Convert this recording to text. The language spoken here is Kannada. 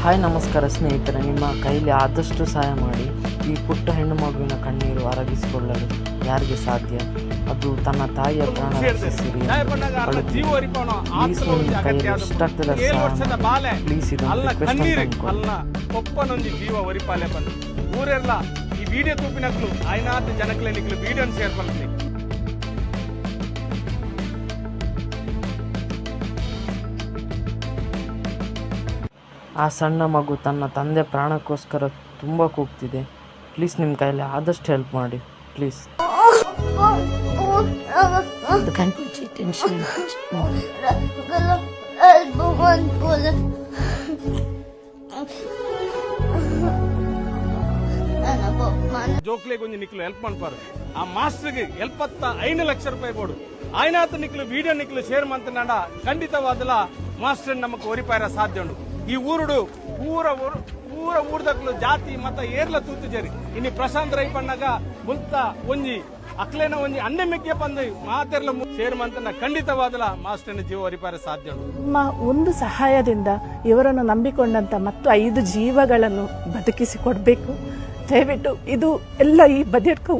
ಹಾಯ್ ನಮಸ್ಕಾರ ಸ್ನೇಹಿತರೆ ನಿಮ್ಮ ಕೈಲಿ ಆದಷ್ಟು ಸಹಾಯ ಮಾಡಿ. ಈ ಪುಟ್ಟ ಹೆಣ್ಣು ಮಗುವಿನ ಕಣ್ಣೀರು ಅರಗಿಸಿಕೊಳ್ಳಲು ಯಾರಿಗೆ ಸಾಧ್ಯ? ಅದು ತನ್ನ ತಾಯಿಯ ಪ್ರಾಣ ರಕ್ಷಿಸಿರಿ ಪ್ಲೀಸ್ ನಿಮ್ಮ ಕೈಯಲ್ಲಿ ಎಷ್ಟಾಗ್ತದೆ ಪ್ಲೀಸ್ ಒಪ್ಪನೊಂದು ಜೀವ ಒರಿಪಾಲೆ ಬಂದು ಊರೆಲ್ಲ ಈ ವಿಡಿಯೋ ತೂಪಿನಕ್ಲು ಆಯ್ನಾತ ಜನಕ್ಲೆ ನಿಕ್ಲು ವಿಡಿಯೋನ್ ಶೇರ್ ಆ ಸಣ್ಣ ಮಗು ತನ್ನ ತಂದೆ ಪ್ರಾಣಕ್ಕೋಸ್ಕರ ತುಂಬ ಕೂಗ್ತಿದೆ. ಪ್ಲೀಸ್ ನಿಮ್ಮ ಕೈಯಲ್ಲಿ ಆದಷ್ಟು ಹೆಲ್ಪ್ ಮಾಡಿ. ಪ್ಲೀಸ್. ಜೋಕ್ಲೇ ಗೊಂಜಿ ನಿಕ್ಲು ಹೆಲ್ಪ್ ಮಾಡ್ಪಾರು ಆ ಮಾಸ್ಟರ್ಗೆ ಎಲ್ಪತ್ತ ಐದು ಲಕ್ಷ ರೂಪಾಯಿ ಕೊಡು. ಆಯ್ನಾತ ನಿಕ್ಲು ವಿಡಿಯೋ ನಿಕ್ಲು ಶೇರ್ ಮಂತನಾಡ ಖಂಡಿತವಾದಲ ಮಾಸ್ಟರ್ ನಮಗೆ ಒರಿಪಾಯರ ಸಾಧ್ಯ ಉಂಡು ಈ ಊರುಡು ಊರ ಊರ ಊರ್ದಕ್ಲು ಜಾತಿ, ಮತ ಏರ್ಲ ತೂತು ಜರಿ ಇನ್ನು ಪ್ರಶಾಂತ್ ರೈ ಪಣ್ಣಗ ಮುಲ್ತ ಒಂಜಿ ಅಕ್ಲೇನ ಒಂಜಿ ಅನ್ನೆ ಮೆಕ್ಕೆ ಬಂದು ಮಾತೆರ್ಲ ಸೇರ್ಮಂತ ಖಂಡಿತವಾದಲ ಮಾಸ್ಟರ್ನ ಜೀವ ಪರಿಪಾರ ಸಾಧ್ಯ ನಮ್ಮ ಒಂದು ಸಹಾಯದಿಂದ ಇವರನ್ನು ನಂಬಿಕೊಂಡಂತ ಮತ್ತು ಐದು ಜೀವಗಳನ್ನು ಬದುಕಿಸಿ ಕೊಡಬೇಕು ದಯವಿಟ್ಟು ಇದು ಎಲ್ಲ ಈ ಬದಿಯಡ್ಕ